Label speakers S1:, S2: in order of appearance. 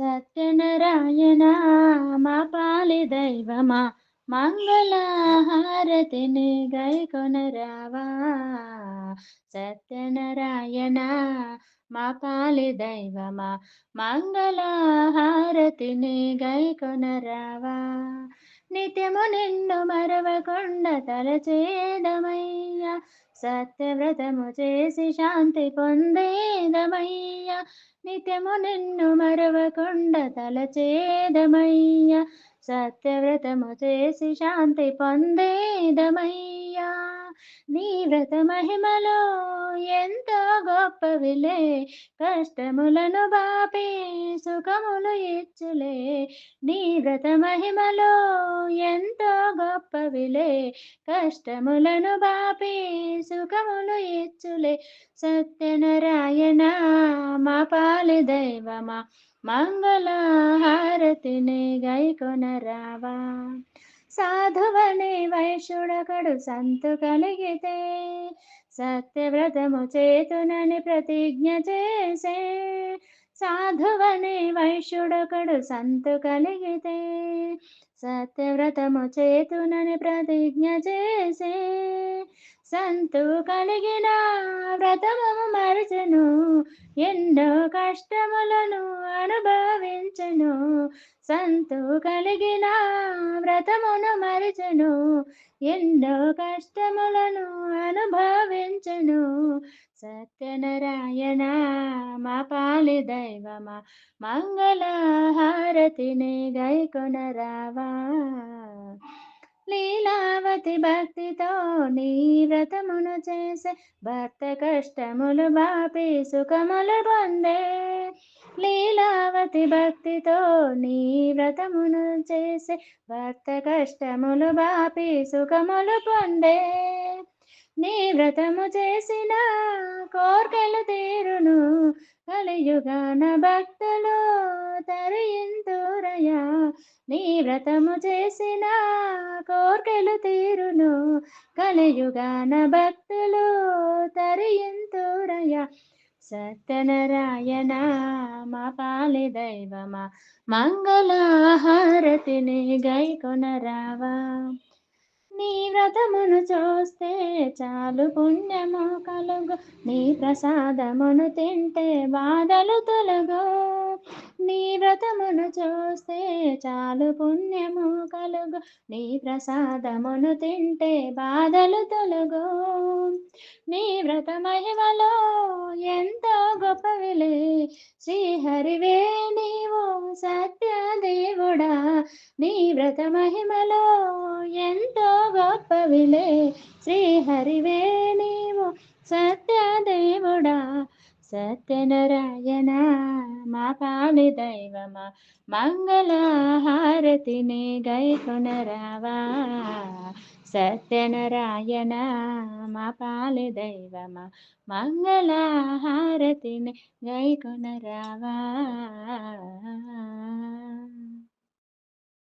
S1: సత్యనారాయణ మా పాలి దైవమా మంగళహారతిని గైకొనరావా సత్యనారాయణ మా పాలి దైవమా మంగళహారతిని గైకొనరావా నిత్యము నిన్ను మరవకొండ తలచేదమయ్యా సత్యవ్రతము చేసి శాంతి పొందేదమయ్యా. నిత్యము నిన్ను మరవకొండ తలచేదమయ్యా సత్యవ్రతము చేసి శాంతి పొందేదమయ్యా. నీ వ్రత మహిమలో ఎంతో గొప్పవిలే కష్టములను బాపే సుఖములు ఇచ్చులే. నీ వ్రత మహిమలో ఎంతో గొప్పవిలే కష్టములను బాపే సుఖములు ఇచ్చులే. సత్యనారాయణ మా పాలి దైవమా మంగళహారతిని గైకొనరావా సాధువని సాధువనే వైశ్యుడకడు సంతు కలిగితే సత్యవ్రతము చేతునని ప్రతిజ్ఞ చేసే సాధువని వైశ్యుడకడు సంతు కలిగితే సత్యవ్రతము చేతునని ప్రతిజ్ఞ చేసే సంతు కలిగిన వ్రతము మరచను. ఎన్నో కష్టములను అనుభవించను. సంతు కలిగిన వ్రతమును మరచను. ఎన్నో కష్టములను అనుభవించను. సత్యనారాయణ మా పాలి దైవమా మంగళహారతిని గై కొనరావా లీలావతి భక్తితో నీ వ్రతమును చేసే భర్త కష్టములు బాపి సుఖములు పొందే. లీలావతి భక్తితో నీ వ్రతమును చేసే భర్త కష్టములు బాపి సుఖములు పొందే. నీ వ్రతము చేసిన కోర్కెలు తీరును కలియుగాన భక్తులు తరియింతురయా నీ వ్రతము చేసిన కోర్కెలు తీరును కలియుగాన భక్తులు తరియంతురయ సత్యనారాయణ మా పాలి దైవమా మంగళహారతిని గైకొనరావా. వ్రతమును చూస్తే చాలు పుణ్యము కలుగు. నీ ప్రసాదమును తింటే బాధలు తొలగు. నీ వ్రతమును చూస్తే చాలు పుణ్యము కలుగు. నీ ప్రసాదమును తింటే బాధలు తొలగు. నీ వ్రత మహిమలో ఎంతో గొప్పవిలే శ్రీహరివే నీవు దేవుడా నీ వ్రత మహిమలో ఎంతో గొప్పవిలే శ్రీహరివే నీవు సత్యదేవుడా సత్యనారాయణ మా పాలి దైవమా మంగళహారతిని గై కొనరావా. సత్యనారాయణ మా పాలి దైవమా మంగళహారతిని గైకొనరావా